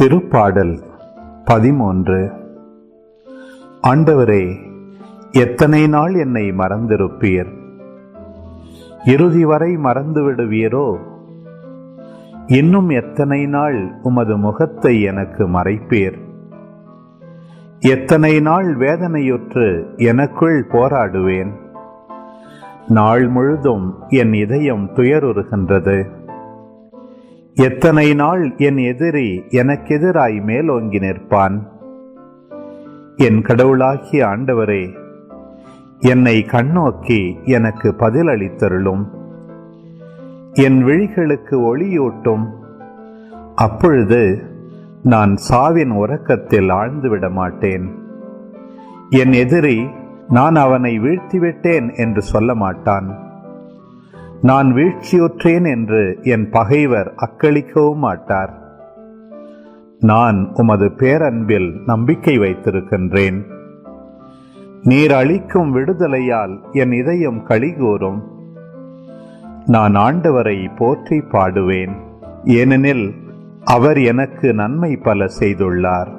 திருப்பாடல் பதிமூன்று. ஆண்டவரே எத்தனை நாள் என்னை மறந்திருப்பீர்? இறுதி வரை மறந்து விடுவீரோ இன்னும் எத்தனை நாள் உமது முகத்தை எனக்கு மறைப்பீர்? எத்தனை நாள் வேதனையுற்று எனக்குள் போராடுவேன்? நாள் முழுதும் என் இதயம் துயருறுகின்றது. எத்தனை நாள் என் எதிரி எனக்கெதிராய் மேலோங்கி நிற்பான்? என் கடவுளாகிய ஆண்டவரே என்னை கண்ணோக்கி எனக்கு பதிலளித்தருளும். என் விழிகளுக்கு ஒளியூட்டும். அப்பொழுது நான் சாவின் உறக்கத்தில் ஆழ்ந்துவிட மாட்டேன் என் எதிரி நான் அவனை வீழ்த்திவிட்டேன் என்று சொல்ல மாட்டான் நான் வீழ்ச்சியுற்றேன் என்று என் பகைவர் அக்களிக்கவும் மாட்டார் நான் உமது பேரன்பில் நம்பிக்கை வைத்திருக்கின்றேன். நீர் அளிக்கும் விடுதலையால் என் இதயம் கழிகூறும். நான் ஆண்டவரை போற்றி பாடுவேன். ஏனெனில் அவர் எனக்கு நன்மை பல செய்துள்ளார்.